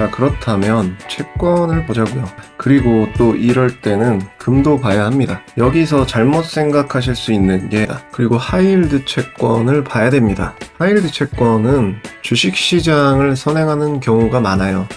자, 그렇다면 채권을 보자고요. 그리고 또 이럴 때는 금도 봐야 합니다. 여기서 잘못 생각하실 수 있는 게 그리고 하이힐드 채권을 봐야 됩니다. 하이힐드 채권은 주식 시장을 선행하는 경우가 많아요.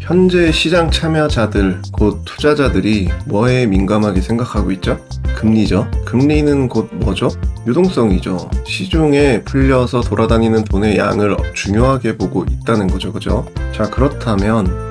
현재 시장 참여자들, 곧 투자자들이 뭐에 민감하게 생각하고 있죠? 금리죠. 금리는 곧 뭐죠? 유동성이죠. 시중에 풀려서 돌아다니는 돈의 양을 중요하게 보고 있다는 거죠. 그죠? 자, 그렇다면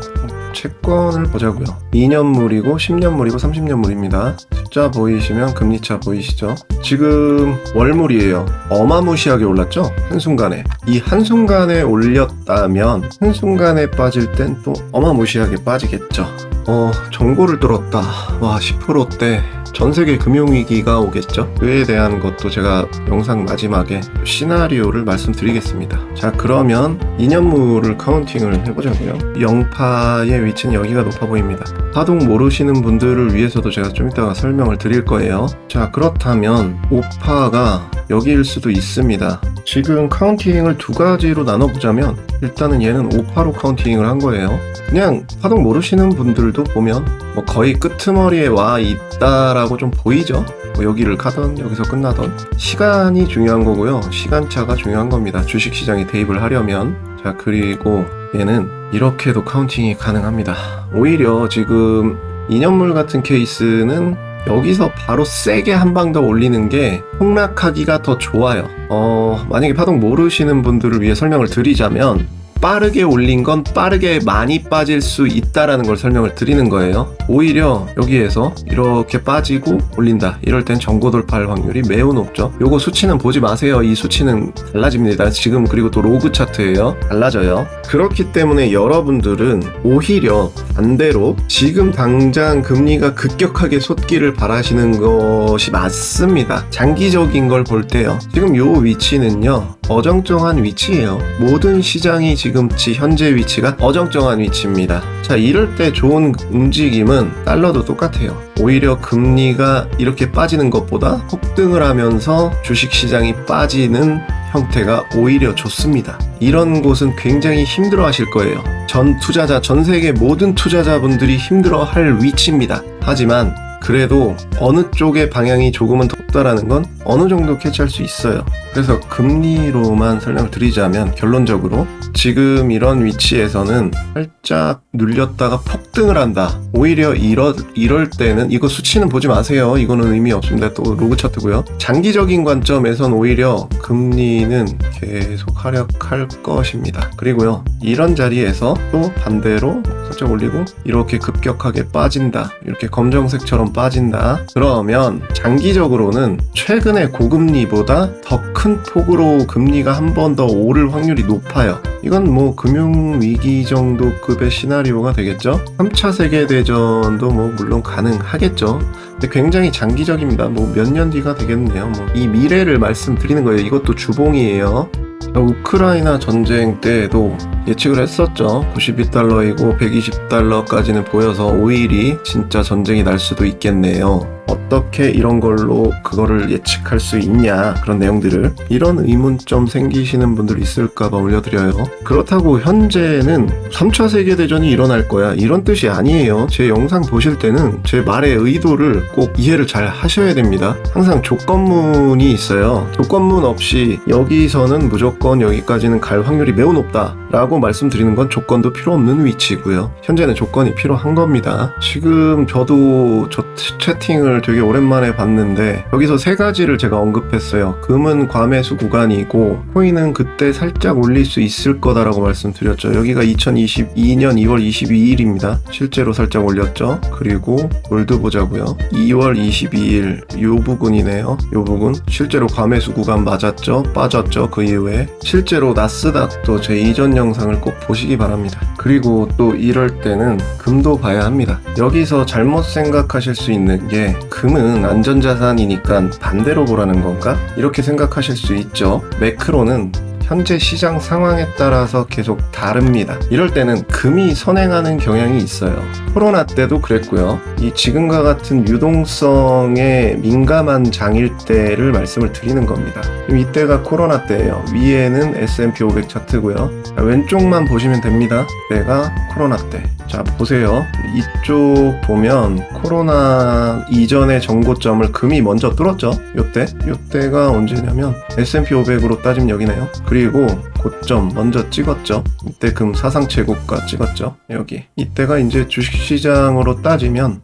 채권을 보자고요. 2년물이고 10년물이고 30년물입니다. 숫자 보이시면 금리차 보이시죠? 지금 월물이에요. 어마무시하게 올랐죠? 한순간에. 이 한순간에 올렸다면 한순간에 빠질 땐 또 어마무시하게 빠지겠죠. 어, 정보를 들었다. 와, 10%대. 전 세계 금융위기가 오겠죠? 그에 대한 것도 제가 영상 마지막에 시나리오를 말씀드리겠습니다. 자, 그러면 2년물을 카운팅을 해보자고요. 영파의 위치는 여기가 높아 보입니다. 파동 모르시는 분들을 위해서도 제가 좀 이따가 설명을 드릴 거예요. 자, 그렇다면 5파가 여기일 수도 있습니다. 지금 카운팅을 두 가지로 나눠보자면 일단은 얘는 5파로 카운팅을 한 거예요. 그냥 파동 모르시는 분들도 보면 뭐 거의 끄트머리에 와 있다라고 좀 보이죠? 뭐 여기를 가던 여기서 끝나던 시간이 중요한 거고요. 시간차가 중요한 겁니다. 주식시장에 대입을 하려면 자 그리고 얘는 이렇게도 카운팅이 가능합니다. 오히려 지금 2년물 같은 케이스는 여기서 바로 세게 한 방 더 올리는 게 폭락하기가 더 좋아요. 어, 만약에 파동 모르시는 분들을 위해 설명을 드리자면 빠르게 올린 건 빠르게 많이 빠질 수 있다라는 걸 설명을 드리는 거예요. 오히려 여기에서 이렇게 빠지고 올린다. 이럴 땐 정고 돌파할 확률이 매우 높죠. 요거 수치는 보지 마세요. 이 수치는 달라집니다. 지금 그리고 또 로그 차트예요. 달라져요. 그렇기 때문에 여러분들은 오히려 반대로 지금 당장 금리가 급격하게 솟기를 바라시는 것이 맞습니다. 장기적인 걸 볼 때요. 지금 요 위치는요. 어정쩡한 위치예요. 모든 시장이 지금치 현재 위치가 어정쩡한 위치입니다. 자, 이럴 때 좋은 움직임은 달러도 똑같아요. 오히려 금리가 이렇게 빠지는 것보다 폭등을 하면서 주식 시장이 빠지는 형태가 오히려 좋습니다. 이런 곳은 굉장히 힘들어 하실 거예요. 전 투자자, 전 세계 모든 투자자분들이 힘들어 할 위치입니다. 하지만 그래도 어느 쪽의 방향이 조금은 덥다라는 건 어느 정도 캐치할 수 있어요. 그래서 금리로만 설명을 드리자면 결론적으로 지금 이런 위치에서는 살짝 눌렸다가 폭등을 한다. 오히려 이럴, 이럴 때는 이거 수치는 보지 마세요. 이거는 의미 없습니다. 또 로그 차트고요. 장기적인 관점에선 오히려 금리는 계속 하락할 것입니다. 그리고요. 이런 자리에서 또 반대로 살짝 올리고 이렇게 급격하게 빠진다. 이렇게 검정색처럼 빠진다. 그러면 장기적으로는 최근의 고금리보다 더 큰 폭으로 금리가 한 번 더 오를 확률이 높아요. 이건 뭐 금융위기 정도 급의 시나리오가 되겠죠? 3차 세계대전도 뭐 물론 가능하겠죠. 근데 굉장히 장기적입니다. 뭐 몇 년 뒤가 되겠네요. 뭐 이 미래를 말씀드리는 거예요. 이것도 주봉이에요. 우크라이나 전쟁 때도 예측을 했었죠. 92달러이고 120달러까지는 보여서 5일이 진짜 전쟁이 날 수도 있겠네요. 어떻게 이런 걸로 그거를 예측할 수 있냐 그런 내용들을 이런 의문점 생기시는 분들 있을까봐 올려드려요. 그렇다고 현재는 3차 세계대전이 일어날 거야 이런 뜻이 아니에요. 제 영상 보실 때는 제 말의 의도를 꼭 이해를 잘 하셔야 됩니다. 항상 조건문이 있어요. 조건문 없이 여기서는 무조건 여기까지는 갈 확률이 매우 높다 라고 말씀드리는 건 조건도 필요 없는 위치고요. 현재는 조건이 필요한 겁니다. 지금 저도 저 채팅을 되게 오랜만에 봤는데 여기서 세 가지를 제가 언급했어요. 금은 과매수 구간이고 코인은 그때 살짝 올릴 수 있을 거다라고 말씀드렸죠. 여기가 2022년 2월 22일입니다. 실제로 살짝 올렸죠. 그리고 골드 보자고요. 2월 22일 요 부분이네요. 요 부분 실제로 과매수 구간 맞았죠. 빠졌죠. 그 이후에 실제로 나스닥도 제 이전 영상을 꼭 보시기 바랍니다. 그리고 또 이럴 때는 금도 봐야 합니다. 여기서 잘못 생각하실 수 있는 게 금은 안전자산이니까 반대로 보라는 건가? 이렇게 생각하실 수 있죠. 매크로는 현재 시장 상황에 따라서 계속 다릅니다. 이럴 때는 금이 선행하는 경향이 있어요. 코로나 때도 그랬고요. 이 지금과 같은 유동성에 민감한 장일 때를 말씀을 드리는 겁니다. 이때가 코로나 때예요. 위에는 S&P 500 차트고요. 자, 왼쪽만 보시면 됩니다. 때가 코로나 때. 자, 보세요. 이쪽 보면 코로나 이전의 정고점을 금이 먼저 뚫었죠. 요때. 요때가 언제냐면 S&P 500으로 따지면 여기네요. 그리고 고점 먼저 찍었죠. 이때 금 사상 최고가 찍었죠. 여기. 이때가 이제 주식시장으로 따지면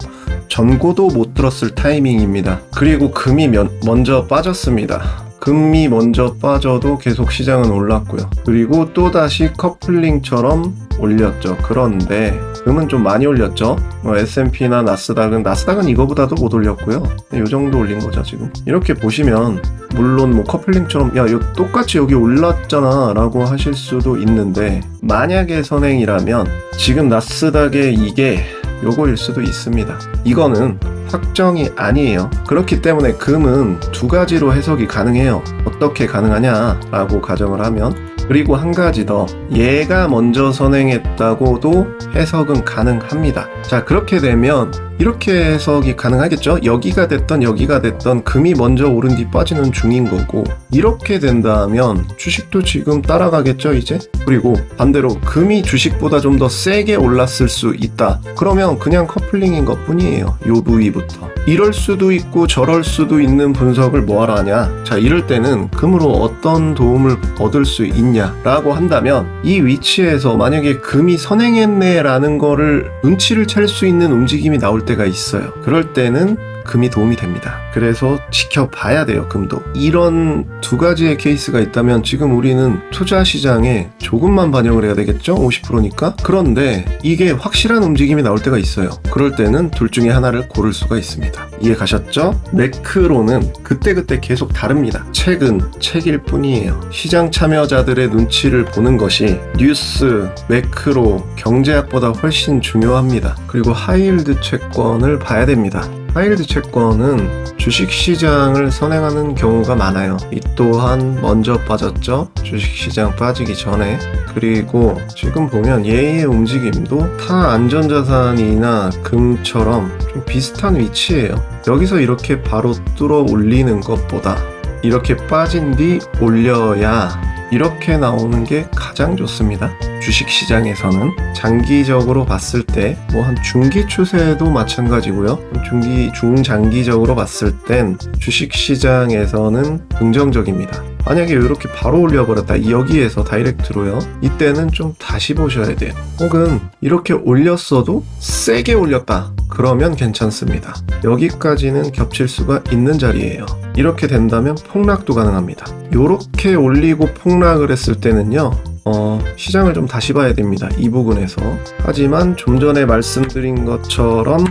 전고도 못 들었을 타이밍입니다. 그리고 금이 면- 먼저 빠졌습니다. 금이 먼저 빠져도 계속 시장은 올랐고요. 그리고 또다시 커플링처럼 올렸죠. 그런데 금은 좀 많이 올렸죠. 뭐 S&P나 나스닥은 나스닥은 이거보다도 못 올렸고요. 이 정도 올린 거죠 지금. 이렇게 보시면 물론 뭐 커플링처럼 야 이거 똑같이 여기 올랐잖아라고 하실 수도 있는데 만약에 선행이라면 지금 나스닥의 이게 요거일 수도 있습니다. 이거는 확정이 아니에요. 그렇기 때문에 금은 두 가지로 해석이 가능해요. 어떻게 가능하냐라고 가정을 하면 그리고 한 가지 더 얘가 먼저 선행했다고도 해석은 가능합니다. 자 그렇게 되면 이렇게 해석이 가능하겠죠? 여기가 됐던 여기가 됐던 금이 먼저 오른 뒤 빠지는 중인 거고 이렇게 된다면 주식도 지금 따라가겠죠 이제? 그리고 반대로 금이 주식보다 좀 더 세게 올랐을 수 있다. 그러면 그냥 커플링인 것 뿐이에요. 요 부위부터. 이럴 수도 있고 저럴 수도 있는 분석을 뭐하러 하냐? 자 이럴 때는 금으로 어떤 도움을 얻을 수 있냐라고 한다면 이 위치에서 만약에 금이 선행했네라는 거를 눈치를 챌 수 있는 움직임이 나올 때가 있어요. 그럴 때는 금이 도움이 됩니다. 그래서 지켜봐야 돼요, 금도. 이런 두 가지의 케이스가 있다면 지금 우리는 투자 시장에 조금만 반영을 해야 되겠죠? 50%니까? 그런데 이게 확실한 움직임이 나올 때가 있어요. 그럴 때는 둘 중에 하나를 고를 수가 있습니다. 이해 가셨죠? 매크로는 그때그때 계속 다릅니다. 책은 책일 뿐이에요. 시장 참여자들의 눈치를 보는 것이 뉴스, 매크로, 경제학보다 훨씬 중요합니다. 그리고 하이힐드 채권을 봐야 됩니다. 하이힐드 채권은 주식시장을 선행하는 경우가 많아요. 이 또한 먼저 빠졌죠. 주식시장 빠지기 전에. 그리고 지금 보면 얘의 움직임도 타 안전자산이나 금처럼 좀 비슷한 위치예요. 여기서 이렇게 바로 뚫어 올리는 것보다 이렇게 빠진 뒤 올려야 이렇게 나오는 게 가장 좋습니다. 주식 시장에서는 장기적으로 봤을 때 뭐 한 중기 추세도 마찬가지고요. 중기 중장기적으로 봤을 땐 주식 시장에서는 긍정적입니다. 만약에 이렇게 바로 올려버렸다 여기에서 다이렉트로요. 이때는 좀 다시 보셔야 돼요. 혹은 이렇게 올렸어도 세게 올렸다 그러면 괜찮습니다. 여기까지는 겹칠 수가 있는 자리예요. 이렇게 된다면 폭락도 가능합니다. 이렇게 올리고 폭락을 했을 때는요 어, 시장을 좀 다시 봐야 됩니다. 이 부분에서. 하지만 좀 전에 말씀드린 것처럼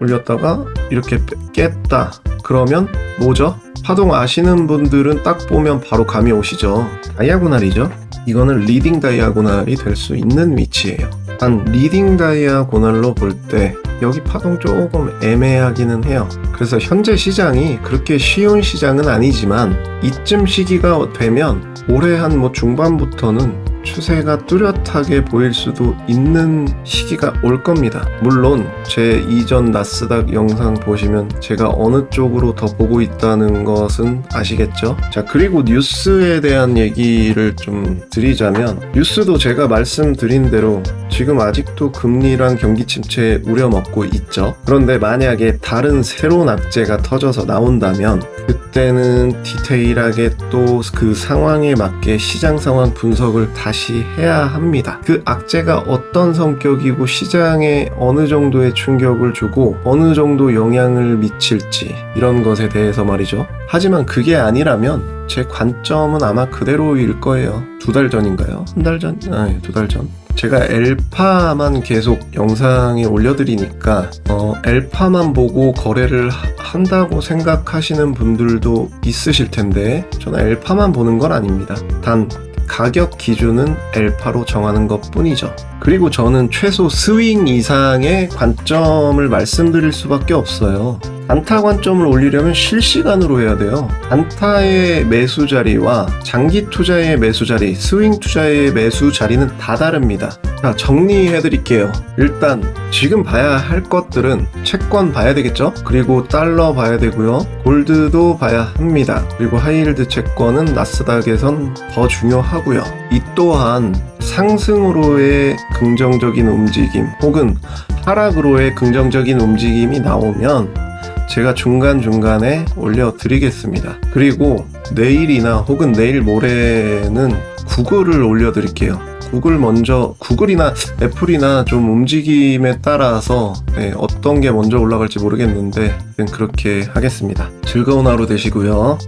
올렸다가 이렇게 깼다. 그러면 뭐죠? 파동 아시는 분들은 딱 보면 바로 감이 오시죠. 다이아고날이죠. 이거는 리딩 다이아고날이 될 수 있는 위치예요. 단 리딩 다이아고날로 볼 때 여기 파동 조금 애매하기는 해요. 그래서 현재 시장이 그렇게 쉬운 시장은 아니지만 이쯤 시기가 되면 올해 한 뭐 중반부터는 추세가 뚜렷하게 보일 수도 있는 시기가 올 겁니다. 물론 제 이전 나스닥 영상 보시면 제가 어느 쪽으로 더 보고 있다는 것은 아시겠죠? 자, 그리고 뉴스에 대한 얘기를 좀 드리자면 뉴스도 제가 말씀드린 대로 지금 아직도 금리랑 경기 침체에 우려먹고 있죠. 그런데 만약에 다른 새로운 악재가 터져서 나온다면 그때는 디테일하게 또 그 상황에 맞게 시장 상황 분석을 다시 해야 합니다. 그 악재가 어떤 성격이고 시장에 어느 정도의 충격을 주고 어느 정도 영향을 미칠지 이런 것에 대해서 말이죠. 하지만 그게 아니라면 제 관점은 아마 그대로일 거예요. 두 달 전인가요? 한 달 전? 아니, 두달 전. 제가 엘파만 계속 영상에 올려드리니까 어, 엘파만 보고 거래를 하- 한다고 생각하시는 분들도 있으실 텐데 저는 엘파만 보는 건 아닙니다. 단 가격 기준은 엘파로 정하는 것 뿐이죠. 그리고 저는 최소 스윙 이상의 관점을 말씀드릴 수밖에 없어요. 단타 관점을 올리려면 실시간으로 해야 돼요. 단타의 매수 자리와 장기 투자의 매수 자리, 스윙 투자의 매수 자리는 다 다릅니다. 자, 정리해 드릴게요. 일단 지금 봐야 할 것들은 채권 봐야 되겠죠? 그리고 달러 봐야 되고요. 골드도 봐야 합니다. 그리고 하이힐드 채권은 나스닥에선 더 중요하고요. 이 또한 상승으로의 긍정적인 움직임 혹은 하락으로의 긍정적인 움직임이 나오면 제가 중간중간에 올려드리겠습니다. 그리고 내일이나 혹은 내일 모레는 구글을 올려드릴게요. 구글 먼저, 구글이나 애플이나 좀 움직임에 따라서 네, 어떤 게 먼저 올라갈지 모르겠는데 그렇게 하겠습니다. 즐거운 하루 되시고요.